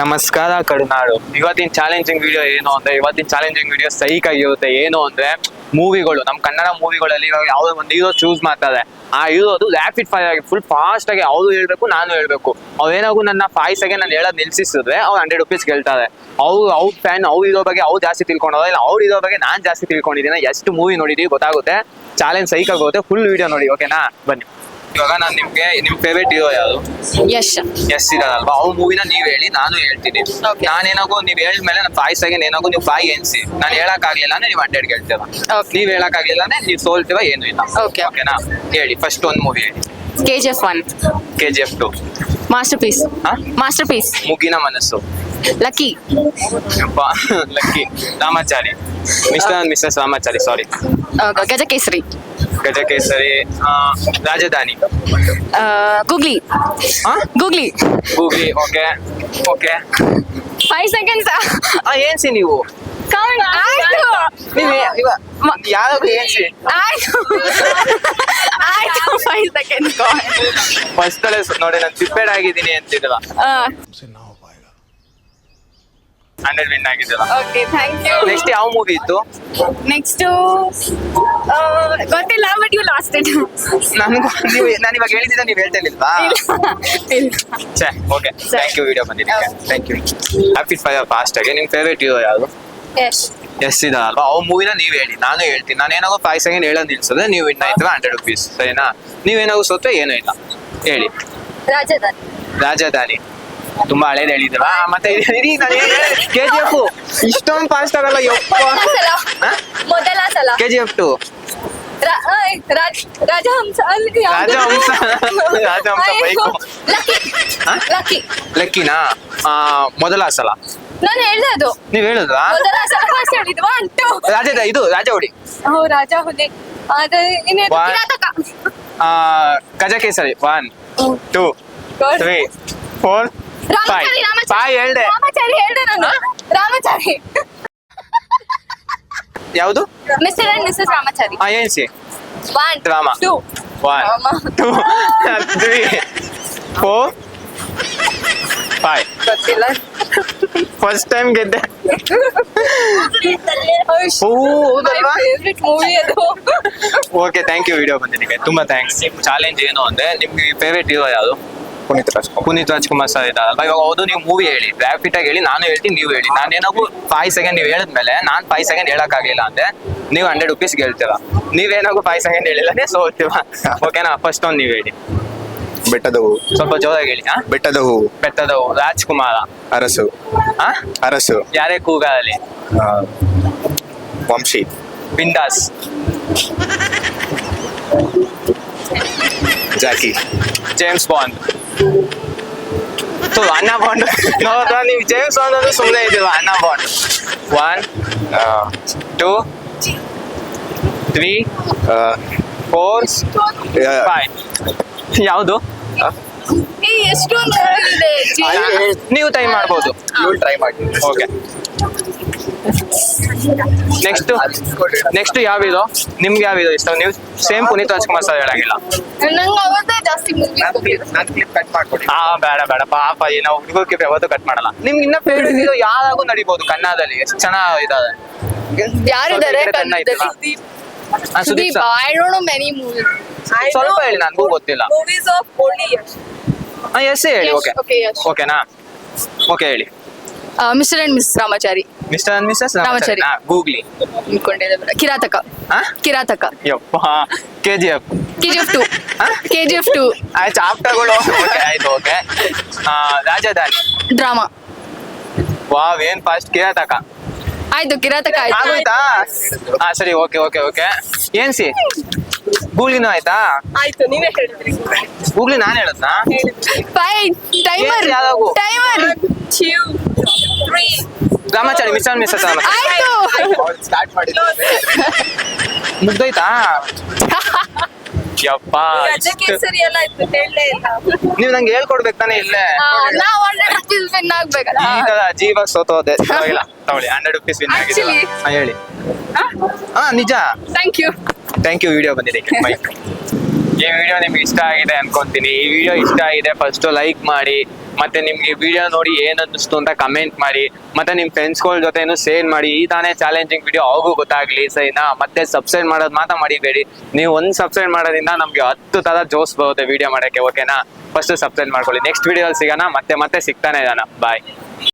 ನಮಸ್ಕಾರ ಕಡುನಾಳು ಇವತ್ತಿನ challenging video ಏನು ಅಂದ್ರೆ, ಇವತ್ತಿನ ಚಾಲೆಂಜಿಂಗ್ ವಿಡಿಯೋ ಸೈಕ್ ಆಗಿರುತ್ತೆ. ಏನು ಅಂದ್ರೆ ಮೂವಿಗಳು ನಮ್ಮ ಕನ್ನಡ ಮೂವಿಗಳಲ್ಲಿ ಇವಾಗ ಯಾವ್ದೋ ಒಂದು ಹೀರೋ ಚೂಸ್ ಮಾಡ್ತಾರೆ. ಆ ಹೀರೋ ಅದು ರ್ಯಾಪಿಡ್ ಫೈರ್ ಆಗಿ ಫುಲ್ ಫಾಸ್ಟ್ ಆಗಿ ಅವ್ರು ಹೇಳ್ಬೇಕು, ನಾನು ಹೇಳ್ಬೇಕು. ಏನಾಗು ನನ್ನ ಫೈಸ್ ಆಗಿ ನಾನು ಹೇಳೋದ್ ನಿಲ್ಸಿಸಿದ್ರೆ, ಅವ್ರು ಹಂಡ್ರೆಡ್ ರುಪೀಸ್ ಕೇಳ್ತಾರೆ ಅವ್ರು, ಅವ್ರ ಫ್ಯಾನ್ ಅವ್ರು ಇರೋ ಬಗ್ಗೆ ಅವ್ರು ಜಾಸ್ತಿ ತಿಳ್ಕೊಂಡೋದ ಇಲ್ಲ, ಅವ್ರು ಇರೋ ಬಗ್ಗೆ ನಾನು ಜಾಸ್ತಿ ತಿಳ್ಕೊಂಡಿದ್ದೀನಿ? ಎಷ್ಟು ಮೂವಿ ನೋಡಿದೀವಿ ಗೊತ್ತಾಗುತ್ತೆ. ಚಾಲೆಂಜ್ ಸೈಕ್ ಆಗುತ್ತೆ ಫುಲ್ ವಿಡಿಯೋ ನೋಡಿ ಓಕೆನಾ ಬನ್ನಿ. ಇವಾಗ ನಾನು ನಿಮ್ಗೆ ನಿಮ್ ಫೇವ್ರೇಟ್ ಹೀರೋ ಯಾವುದು ಯಶ್. ಎಸ್ ಇದಾರಲ್ವಾ ಅವ್ರ ಮೂವಿನ ನೀವ್ ಹೇಳಿ ನಾನು ಹೇಳ್ತೀನಿ. Okay. ನಾನೇನಾಗೋ ನೀವ್ ಹೇಳಿದ್ಮೇಲೆ ನನ್ನ ಫೈವ್ ಆಗಿ ಏನಾಗೋ ನೀವು ಫೈವ್ ಎನ್ಸಿ ನಾನು ಹೇಳಕ್ ಆಗ್ಲಿಲ್ಲ ನೀವ್ ಹಂಡ್ರೆಡ್ ಹೇಳ್ತೀರ Okay. ನೀವ್ ಹೇಳಕ್ ಆಗ್ಲಿಲ್ಲ ನೀವ್ ಸೋಲ್ತೀವ ಏನು ಇಲ್ಲ. Okay. ಓಕೆನಾ ಹೇಳಿ ಫಸ್ಟ್ ಒಂದ್ ಮೂವಿ ಹೇಳಿ. K G F one K G F two Masterpiece ಹಾ? ಮಾಸ್ಟರ್ ಪೀಸ್ ಮುಗಿನ ಮನಸ್ಸು. ಲಕ್ಕಿ ಅಪ್ಪ Lucky Ramachari. Mister mister missus Ramachari sorry Gajakesari. Gajakesari ಆ, ರಾಜಧಾನಿ. ಗೂಗ್ಲಿ. ಹಾ Googly. Googly okay okay. Five seconds ಏನ್ಸಿ ನೀವು? ಆಯ್ತು. ನೀವ್ ಯಾವಾಗ ಏನ್ಸಿ? ಆಯ್ತು. ಆಯ್ತು. ಫೈವ್ ಸೆಕೆಂಡ್ಸ್ ಫಸ್ಟ್ ಅಲ್ಲೇ ನೋಡಿ ನಾನು ಪ್ರಿಪೇರ್ ಆಗಿದ್ದೀನಿ ಅಂತಿದ್ದಲ್ಲ ಹಂಡ್ರೆಡ್ ವಿನ್ ಆಗಿದ್ದಲ್ಲ ಓಕೆ ಥ್ಯಾಂಕ್ ಯು ನೆಕ್ಸ್ಟ್ ಯಾವ ಮೂವಿ ಇತ್ತು? ನೆಕ್ಸ್ಟ್ ಗೊತ್ತಿಲ್ಲ ಬಟ್ ಯು ಲಾಸ್ಟ್ ಇಟ್ ನನ್ಗೂ ನೀವು ನಾನು ಇವಾಗ ಹೇಳಿದ್ದೀನಿ ನೀವು ಹೇಳ್ತಾ ಇಲ್ವಾ ಛೇ ಓಕೆ ಥ್ಯಾಂಕ್ ಯು ವಿಡಿಯೋ ಬಂದಿದ್ದಕ್ಕೆ. Thank you happy five fast ಆಗಿ. ನಿಮ್ಮ ಫೇವ್ರೇಟ್ ಹೀರೋ ಯಾವುದು ಯಶ್ ಎಸ್ ಇದೆ ಅಲ್ವಾ? ಅವ್ರ ಮೂವಿನ ನೀವು ಹೇಳಿ. ನಾನು ಹೇಳ್ತೀನಿ. ನಾನು ಏನಾಗೋ ಫೈವ್ ಸೆಕೆಂಡ್ ಹೇಳೋದು ನಿಲ್ಸಿದ್ರೆ ನೀವು ವಿನ್ ಆಯ್ತು ಹಂಡ್ರೆಡ್ ರುಪೀಸ್ ಸರಿನಾ? ನೀವೇನಾಗೋ ಸೋತ್ರೆ ಏನೂ ಇಲ್ಲ. ಹೇಳಿ. ರಾಜಧಾನಿ. ರಾಜಧಾನಿ. ತುಂಬಾ ಹಳೇದು ಹೇಳಿದ್ವಾ ಮತ್ತೆ ಇಡೀ ಕೆ ಜಿ ಎಫ್ ಇಷ್ಟೊಂದು ಫಾಸ್ಟ್ ಆಗಲ್ಲ ಯಪ್ಪ. ಮೊದಲ ಸಲ. K G F two. ರಾ- ಆಯ್, ರಾಜ್- ರಾಜಹಂಸ ಅಲ್ಲಿ ಯಾವ್ದು? ರಾಜಹಂಸ. ರಾಜಹಂಸ ಅಯ್ಯೋ, ಬೈಕು. ಲಕ್ಕಿ. ಹಾ? ಲಕ್ಕಿ. ಲಕ್ಕಿನಾ? ಆ, ಮೊದಲ ಸಲ. ನಾನು ಹೇಳ್ದೆ ಅದು. ನೀವ್ ಹೇಳಿದ್ವಾ ಮೊದಲ ಸಲ ಫಸ್ಟ್ ಹೇಳಿದ್ದು. ಒನ್ ಟು ರಾಜ ಇದು ರಾಜ ಹೊಡಿ ಓ ರಾಜ ಹುಲಿ. ಅದು ಇನ್ನೇನು? One. ಕಿರಾತಕ. ಆ, Gajakesari one two God. Three four five Ramachari Ramachari. ಹೇಳ್ದೆ. ರಾಮಚಾರಿ ಹೇಳ್ದೆ ನಾನು. ರಾಮಚಾರಿ. ಯಾವುದು? Mister and missus Ramachari. ಆ ಏನ್ಸಿ one Drama two one. Two three four five ಗೊತ್ತಿಲ್ಲ. ಫಸ್ಟ್ ಟೈಮ್ ಗೆದ್ದೆ. ಓಕೆ ಥ್ಯಾಂಕ್ ಯು ವಿಡಿಯೋ ಬಂದಿದ್ದಕ್ಕೆ. ತುಂಬಾ ಥ್ಯಾಂಕ್ಸ್ ಚಾಲೆಂಜ್ ಏನು ಅಂದ್ರೆ ನಿಮ್ಗೆ ಫೇವ್ರೇಟ್ ಹೀರೋ ಯಾವುದು? ಪುನೀತ್ ರಾಜ್ಕುಮಾರ್. ಪುನೀತ್ ರಾಜ್ಕುಮಾರ್ ಸರ್ ಇದಾರಲ್ವಾ ಇವಾಗ ಹೌದು ನೀವು ಮೂವಿ ಹೇಳಿ. ರ್ಯಾಪಿಡ್ ಆಗಿ ಹೇಳಿ ನಾನು ಹೇಳ್ತೀನಿ ನೀವು ಹೇಳಿ. ನಾನು ಏನಾಗೂ ಫೈವ್ ಸೆಕೆಂಡ್ ನೀವು ಹೇಳಿದ್ಮೇಲೆ ನಾನು ಫೈವ್ ಸೆಕೆಂಡ್ ಹೇಳಕ್ಕಾಗಿಲ್ಲ ಅಂದ್ರೆ ನೀವು ಹಂಡ್ರೆಡ್ ರುಪೀಸ್ ಗೆಲ್ತೀರ? ನೀವೇನಾಗೂ ಫೈವ್ ಸೆಕೆಂಡ್ ಹೇಳಿಲ್ಲನೇ ಸೋತೀವ ಓಕೆನಾ ಫಸ್ಟ್ ಒಂದು ನೀವು ಹೇಳಿ. ಬೆಟ್ಟದ ಹೂವು ಸ್ವಲ್ಪ ಜೋರಾಗಿ ಹೇಳಿ ಹಾ? ಬೆಟ್ಟದ ಹೂವು ಬೆಟ್ಟದ ಹೂ, ರಾಜ್ಕುಮಾರ. ಅರಸು. ಹಾ? ಅರಸು. ಯಾರೇ ಕೂಗಾಲಿ? ಆ, Vamshi. Bindaas. Jackie. James Bond so Anna Bond ನೋಡ್ರಾ ನೀವು ಜೇಮ್ಸ್ ಬಾಂಡ್ ಅಂದ್ರೆ ಸುಮ್ಮನೆ ಇದ್ದೀವ Anna Bond one two three four five ಯಾವುದು? ನೀವು ಟ್ರೈ ಮಾಡ್ಬೋದು. ಯು ಟ್ರೈ ಮಾಡಿ ಓಕೆ ನೆಕ್ಸ್ಟ್ ನೆಕ್ಸ್ಟ್ ಯಾವಿದೋ ನಿಮ್ಗೆ ಯಾವಿದೋ ಇಷ್ಟ? ನೀವು ಸೇಮ್ ಪುನೀತ್ ರಾಜ್ಕುಮಾರ್ ಸರ್ ಹೇಳಂಗಿಲ್ಲ. ನಂಗೆ ಅವತ್ತೇ ಜಾಸ್ತಿ ಮಾಡ್ಕೊಡಿ. ಆ ಬೇಡ ಬೇಡ ಪಾಪ ಏನೋ ಹುಡುಗಕ್ಕೆ ಯಾವತ್ತೂ ಕಟ್ ಮಾಡಲ್ಲ. ನಿಮ್ಗೆ ಇನ್ನ ಫೇವ್ರೇಟ್ ಇದು ಯಾವಾಗೂ ನಡಿಬಹುದು ಕನ್ನಡದಲ್ಲಿ ಎಷ್ಟು ಚೆನ್ನಾಗಿ ಇದಾವೆ ಯಾರಿದ್ದಾರೆ ಕನ್ನಡ ಆ, Sudeep sir I don't know many movies ಸ್ವಲ್ಪ ಹೇಳಿ ನನಗೂ ಗೊತ್ತಿಲ್ಲ. Movies of only Yash yes ಹೇಳಿ Yes, ಓಕೆ okay. ಓಕೆನಾ ಓಕೆ ಹೇಳಿ. Mister and miss Ramachari. Mister and missus Ramachari. Googly ಅನ್ಕೊಂಡಿದ್ದೆ ಕಿರಾತಕ. ಹಾ ಕಿರಾತಕ. ಯಪ್ಪ K G F K G F two ಹಾ? ಕೆ ಜಿ ಎಫ್ ಟು ಆಯ್ತು ಚಾಪ್ಟರ್ಗಳು ಓಕೆ ಆಯ್ತು ಓಕೆ ರಾಜಧಾನಿ. ಡ್ರಾಮಾ. ವಾವ್ ಏನ್ ಫಾಸ್ಟ್ ಕಿರಾತಕ. ಆಯ್ತು ಕಿರಾತಕ ಆಯ್ತು. ಆಗೋಯ್ತಾ? ಹಾ ಸರಿ ಓಕೆ ಓಕೆ ಓಕೆ ಏನ್ ಸಿ? ಗೂಗ್ಲಿನೂ ಆಯ್ತಾ? ಆಯ್ತು ನೀವೇ ಹೇಳಿದ್ರಿ. ಗೂಗ್ಲಿ ನಾನು ಹೇಳದ್ನಾ? Fine timer ಯಾವ್ದಾವು? Timer Ramachari miss and miss ಆಯ್ತು. ಸ್ಟಾರ್ಟ್ ಮಾಡಿ ಮುಗ್ದೋಯ್ತಾ? ಯಪ್ಪ ಗಜಕೇಸರಿ ಎಲ್ಲ ಆಯ್ತು ಹೇಳಲೇ ಇಲ್ಲ. ನೀವ್ ನಂಗೆ ಹೇಳ್ಕೊಡ್ಬೇಕು ತಾನೇ ಇಲ್ಲೇ? ನಾವು ಹಂಡ್ರೆಡ್ ರುಪೀಸ್ ವಿನ್ ಆಗ್ಬೇಕಲ್ಲ. ಈಗ ಜೀವ ಸೋತೋದೆ. ತಗೊಳ್ಳಿ ಹಂಡ್ರೆಡ್ ರುಪೀಸ್ ವಿನ್ ಆಗಿದೆ Actually- ಹಾ, ಹೇಳಿ. ಹಾ? ನಿಜ. Thank you thank you video ಬಂದಿದೆ ಬೈ ಈ ವಿಡಿಯೋ ನಿಮ್ಗೆ ಇಷ್ಟ ಆಗಿದೆ ಅನ್ಕೊಂತೀನಿ. ಈ ವಿಡಿಯೋ ಇಷ್ಟ ಆಗಿದೆ ಫಸ್ಟ್ ಲೈಕ್ ಮಾಡಿ. ಮತ್ತೆ ನಿಮ್ಗೆ ವಿಡಿಯೋ ನೋಡಿ ಏನ್ ಅನ್ನಿಸ್ತು ಅಂತ ಕಮೆಂಟ್ ಮಾಡಿ, ಮತ್ತೆ ನಿಮ್ ಫ್ರೆಂಡ್ಸ್ಗಳ ಜೊತೆನು ಶೇರ್ ಮಾಡಿ, ಈ ತಾನೇ ಚಾಲೆಂಜಿಂಗ್ ವಿಡಿಯೋ ಅವ್ರಿಗೂ ಗೊತ್ತಾಗ್ಲಿ ಸರಿನಾ ಮತ್ತೆ ಸಬ್ಸ್ಕ್ರೈಬ್ ಮಾಡೋದು ಮಾತ್ರ ಮಾಡಿಬೇಡಿ. ನೀವು ಒಂದ್ ಸಬ್ಸ್ಕ್ರೈಬ್ ಮಾಡೋದ್ರಿಂದ ನಮ್ಗೆ ಹತ್ತು ತರ ಜೋಸ್ ಬರುತ್ತೆ ವಿಡಿಯೋ ಮಾಡಕ್ಕೆ ಓಕೆನಾ ಫಸ್ಟ್ ಸಬ್ಸ್ಕ್ರೈಬ್ ಮಾಡ್ಕೊಳ್ಳಿ. ನೆಕ್ಸ್ಟ್ ವಿಡಿಯೋ ಸಿಗೋಣ, ಮತ್ತೆ ಮತ್ತೆ ಸಿಗ್ತಾನೆ ಇದಾನ. ಬಾಯ್